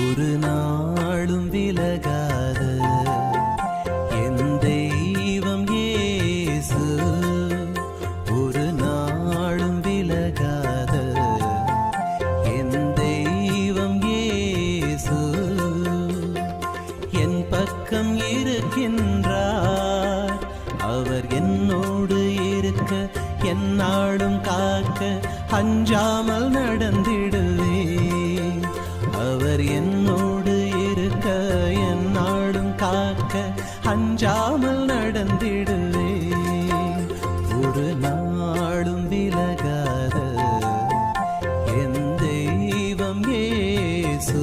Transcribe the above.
ஒரு நாளும் விலகாத. என் தெய்வம் ஏசு ஒரு நாளும் விலகாத. என் தெய்வம் ஏசு என் பக்கம் இருக்கின்றார். அவர் என்னோடு இருக்க என்னாலும் காக்க அஞ்சாமல் நடந்திட அவர் என்னோடு இருக்க என் நாடும் காக்க அஞ்சாமல் நடந்திடுவே. ஒரு நாடும் விலகாத என் தெய்வம் இயேசு